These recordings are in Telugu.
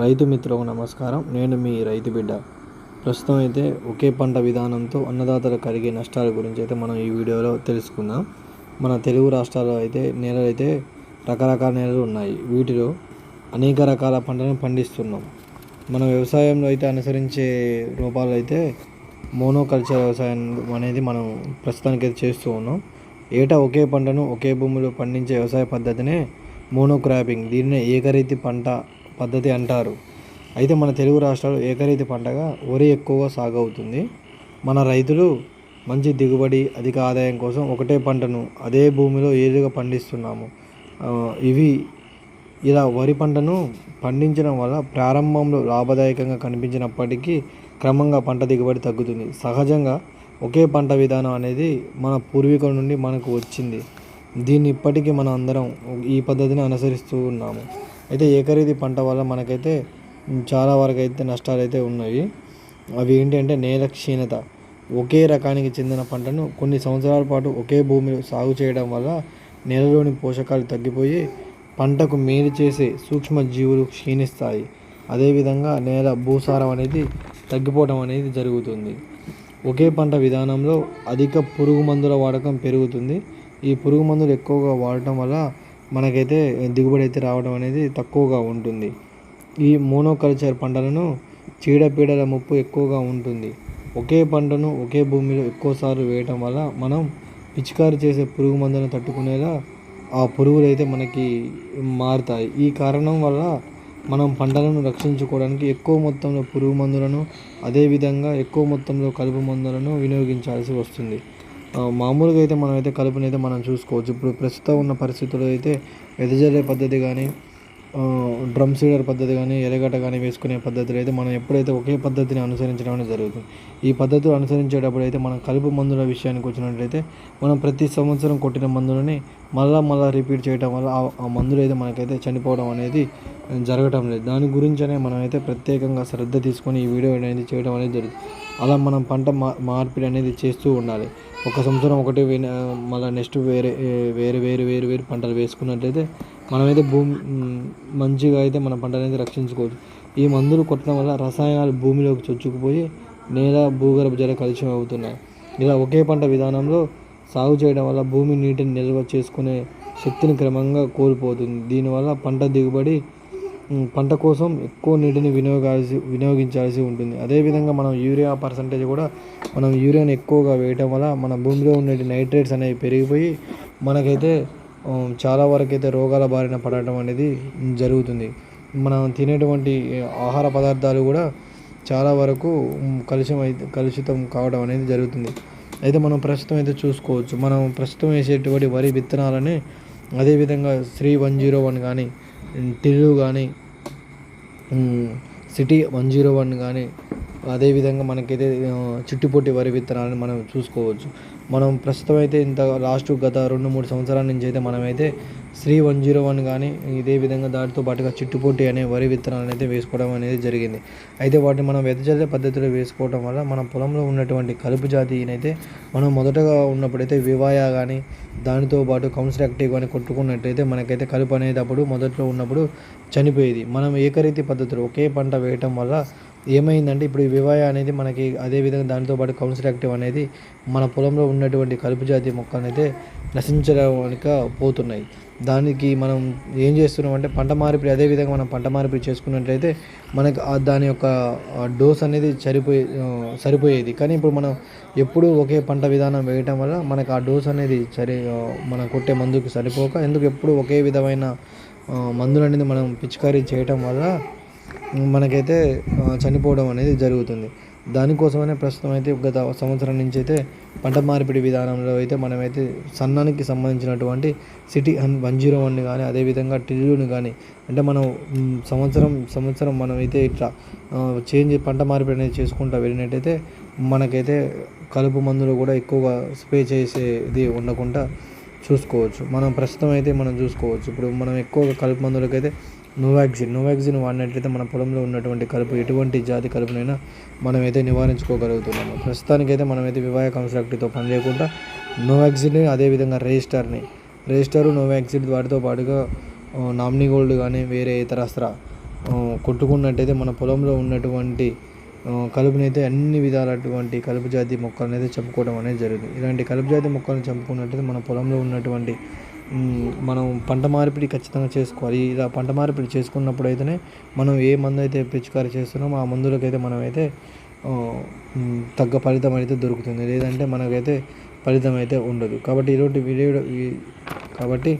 రైతు మిత్రులకు నమస్కారం. నేను మీ రైతు బిడ్డ. ప్రస్తుతం అయితే ఒకే పంట విధానంతో అన్నదాతలు కలిగే నష్టాల గురించి అయితే మనం ఈ వీడియోలో తెలుసుకుందాం. మన తెలుగు రాష్ట్రాల్లో అయితే నేలలు అయితే రకరకాల నేలలు ఉన్నాయి. వీటిలో అనేక రకాల పంటలను పండిస్తున్నాం. మన వ్యవసాయంలో అయితే అనుసరించే రూపాలు అయితే మోనోకల్చర్ వ్యవసాయం అనేది మనం ప్రస్తుతానికి అయితే చేస్తూ ఉన్నాం. ఏటా ఒకే పంటను ఒకే భూమిలో పండించే వ్యవసాయ పద్ధతినే మోనోక్రాపింగ్. దీనినే ఏకరీతి పంట పద్ధతి అంటారు. అయితే మన తెలుగు రాష్ట్రాలు ఏకరీతి పంటగా వరి ఎక్కువగా సాగు అవుతుంది మన రైతులు మంచి దిగుబడి అధిక ఆదాయం కోసం ఒకటే పంటను అదే భూమిలో ఏరుగా పండిస్తున్నాము. ఇవి ఇలా వరి పంటను పండించడం వల్ల ప్రారంభంలో లాభదాయకంగా కనిపించినప్పటికీ క్రమంగా పంట దిగుబడి తగ్గుతుంది. సహజంగా ఒకే పంట విధానం అనేది మన పూర్వీకుల నుండి మనకు వచ్చింది. దీన్ని ఇప్పటికీ మనం అందరం ఈ పద్ధతిని అనుసరిస్తూ ఉన్నాము. అయితే ఏకరీతి పంట వల్ల మనకైతే చాలా వరకు అయితే నష్టాలు అయితే ఉన్నాయి. అవి ఏంటంటే నేల క్షీణత. ఒకే రకానికి చెందిన పంటను కొన్ని సంవత్సరాల పాటు ఒకే భూమిలో సాగు చేయడం వల్ల నేలలోని పోషకాలు తగ్గిపోయి పంటకు మేలు చేసే సూక్ష్మజీవులు క్షీణిస్తాయి. అదేవిధంగా నేల భూసారం అనేది తగ్గిపోవడం అనేది జరుగుతుంది. ఒకే పంట విధానంలో అధిక పురుగు మందుల వాడకం పెరుగుతుంది. ఈ పురుగు మందులు ఎక్కువగా వాడటం వల్ల మనకైతే దిగుబడి అయితే రావడం అనేది తక్కువగా ఉంటుంది. ఈ మోనోకల్చర్ పంటలను చీడపీడల ముప్పు ఎక్కువగా ఉంటుంది. ఒకే పంటను ఒకే భూమిలో ఎక్కువసార్లు వేయటం వల్ల మనం పిచికారి చేసే పురుగు మందులను తట్టుకునేలా ఆ పురుగులు అయితే మనకి మారుతాయి. ఈ కారణం వల్ల మనం పంటలను రక్షించుకోవడానికి ఎక్కువ మొత్తంలో పురుగు మందులను అదేవిధంగా ఎక్కువ మొత్తంలో కలుపు మందులను వినియోగించాల్సి వస్తుంది. మామూలుగా అయితే మనం అయితే కలుపుని అయితే మనం చూసుకోవచ్చు. ఇప్పుడు ప్రస్తుతం ఉన్న పరిస్థితుల్లో అయితే వెదజల్లే పద్ధతి కానీ డ్రమ్ సీడర్ పద్ధతి కానీ ఎరగట కానీ వేసుకునే పద్ధతులు అయితే మనం ఎప్పుడైతే ఒకే పద్ధతిని అనుసరించడం అనేది జరుగుతుంది. ఈ పద్ధతులు అనుసరించేటప్పుడు అయితే మనం కలుపు మందుల విషయానికి వచ్చినట్లయితే మనం ప్రతి సంవత్సరం కొట్టిన మందులని మళ్ళా మళ్ళా రిపీట్ చేయడం వల్ల ఆ- ఆ మందులు అయితే మనకైతే చనిపోవడం అనేది జరగటం లేదు. దాని గురించనే మనం అయితే ప్రత్యేకంగా శ్రద్ధ తీసుకొని ఈ వీడియో అనేది చేయడం అనేది జరుగుతుంది. అలా మనం పంట మా మార్పిడి అనేది చేస్తూ ఉండాలి. ఒక సంవత్సరం ఒకటి మళ్ళీ నెక్స్ట్ వేరే వేరే వేరు వేరు వేరు పంటలు వేసుకున్నట్లయితే మనమైతే భూమి మంచిగా అయితే మన పంట అనేది రక్షించుకోవచ్చు. ఈ మందులు కొట్టడం వల్ల రసాయనాలు భూమిలోకి చొచ్చుకుపోయి నేల భూగర్భ జల కలుషితం అవుతున్నాయి. ఇలా ఒకే పంట విధానంలో సాగు చేయడం వల్ల భూమి నీటిని నిల్వ చేసుకునే శక్తిని క్రమంగా కోల్పోతుంది. దీనివల్ల పంట దిగుబడి పంట కోసం ఎక్కువ నీటిని వినియోగాల్సి వినియోగించాల్సి ఉంటుంది. అదేవిధంగా మనం యూరియా పర్సంటేజ్ కూడా మనం యూరియాని ఎక్కువగా వేయటం వల్ల మన భూమిలో ఉండే నైట్రేట్స్ అనేవి పెరిగిపోయి మనకైతే చాలా వరకైతే రోగాల బారిన పడటం అనేది జరుగుతుంది. మనం తినేటువంటి ఆహార పదార్థాలు కూడా చాలా వరకు కలుషితం అయితే కలుషితం కావడం అనేది జరుగుతుంది. అయితే మనం ప్రస్తుతం అయితే చూసుకోవచ్చు. మనం ప్రస్తుతం వేసేటువంటి వరి విత్తనాలని అదేవిధంగా శ్రీ వన్ జీరో వన్ కానీ టిల్లు కానీ సిటీ వన్ జీరో వన్ కానీ అదేవిధంగా మనకైతే చుట్టుపొట్టి వరి విత్తనాలను మనం చూసుకోవచ్చు. మనం ప్రస్తుతం అయితే ఇంత లాస్ట్ గత రెండు మూడు సంవత్సరాల నుంచి అయితే మనమైతే శ్రీ వన్ జీరో వన్ కానీ ఇదే విధంగా దాటితో పాటుగా చిట్టుపొట్టి అనే వరి విత్తనాలను అయితే వేసుకోవడం అనేది జరిగింది. అయితే వాటిని మనం వెదజల్లే పద్ధతిలో వేసుకోవడం వల్ల మన పొలంలో ఉన్నటువంటి కలుపు జాతినైతే మనం మొదటగా ఉన్నప్పుడైతే వివాయా కానీ దానితో పాటు కౌన్సిల్ యాక్టివ్ కానీ కొట్టుకున్నట్టయితే మనకైతే కలుపు అనేది అప్పుడు మొదట్లో ఉన్నప్పుడు చనిపోయేది. మనం ఏకరీతి పద్ధతిలో ఒకే పంట వేయటం వల్ల ఏమైందంటే ఇప్పుడు ఈ వివాయ అనేది మనకి అదేవిధంగా దానితో పాటు కౌన్సిల్ యాక్టివ్ అనేది మన పొలంలో ఉన్నటువంటి కలుపు జాతి మొక్క అనేది నశించడానికి పోతున్నాయి. దానికి మనం ఏం చేస్తున్నాం అంటే పంట మార్పిడి అదేవిధంగా మనం పంట మార్పిడి చేసుకున్నట్లయితే మనకు ఆ దాని యొక్క డోస్ అనేది సరిపోయే సరిపోయేది. కానీ ఇప్పుడు మనం ఎప్పుడూ ఒకే పంట విధానం వేయటం వల్ల మనకు ఆ డోస్ అనేది సరి మనం కొట్టే మందుకు సరిపోక ఎందుకు ఎప్పుడు ఒకే విధమైన మందులు అనేది మనం పిచికారీ చేయటం వల్ల మనకైతే చనిపోవడం అనేది జరుగుతుంది. దానికోసమనే ప్రస్తుతం అయితే గత సంవత్సరం నుంచి అయితే పంట మార్పిడి విధానంలో అయితే మనమైతే సన్నానికి సంబంధించినటువంటి సిటీ వన్ జీరో వన్ కానీ అదేవిధంగా టిల్లుని కానీ అంటే మనం సంవత్సరం సంవత్సరం మనం అయితే ఇట్లా చేంజ్ పంట మార్పిడి అనేది చేసుకుంటూ వెళ్ళినట్టయితే మనకైతే కలుపు మందులు కూడా ఎక్కువగా స్ప్రే చేసేది ఉండకుండా చూసుకోవచ్చు. మనం ప్రస్తుతం అయితే మనం చూసుకోవచ్చు. ఇప్పుడు మనం ఎక్కువగా కలుపు మందులకైతే నోవాక్సిన్ నోవాక్సిన్ వాడినట్లయితే మన పొలంలో ఉన్నటువంటి కలుపు ఎటువంటి జాతి కలుపునైనా మనమైతే నివారించుకోగలుగుతున్నాము. ప్రస్తుతానికైతే మనమైతే వివాహ కన్స్ట్రక్ట్తో పని లేకుండా నోవాక్సిన్ అదేవిధంగా రిజిస్టర్ని రిజిస్టరు నోవాక్సిన్ వాటితో పాటుగా నామినీ గోల్డ్ కానీ వేరే ఇతరస్త్ర ఆ, కొట్టుకున్నట్టయితే మన పొలంలో ఉన్నటువంటి కలుపునైతే అన్ని విధాలటువంటి కలుపు జాతి మొక్కలను అయితే చంపుకోవడం అనేది జరుగుతుంది. ఇలాంటి కలుపు జాతి మొక్కలను చంపుకున్నట్టయితే మన పొలంలో ఉన్నటువంటి మనం పంట మార్పిడి ఖచ్చితంగా చేసుకోవాలి. ఇలా పంట మార్పిడి చేసుకున్నప్పుడు అయితేనే మనం ఏ మందు అయితే పిచికారీ చేస్తున్నామో ఆ మందులకైతే మనమైతే తగ్గ ఫలితం అయితే దొరుకుతుంది. లేదంటే మనకైతే ఫలితం అయితే ఉండదు. కాబట్టి ఇటువంటి వీడియో కాబట్టి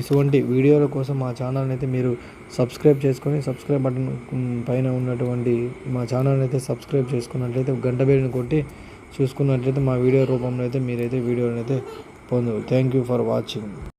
ఇటువంటి వీడియోల కోసం మా ఛానల్ని అయితే మీరు సబ్స్క్రైబ్ చేసుకొని సబ్స్క్రైబ్ బటన్ పైన ఉన్నటువంటి మా ఛానల్ని అయితే సబ్స్క్రైబ్ చేసుకున్నట్లయితే గంట బేడిని కొట్టి చూసుకున్నట్లయితే మా వీడియో రూపంలో అయితే మీరైతే వీడియోని అయితే పొందవు థ్యాంక్ యూ ఫర్ వాచింగ్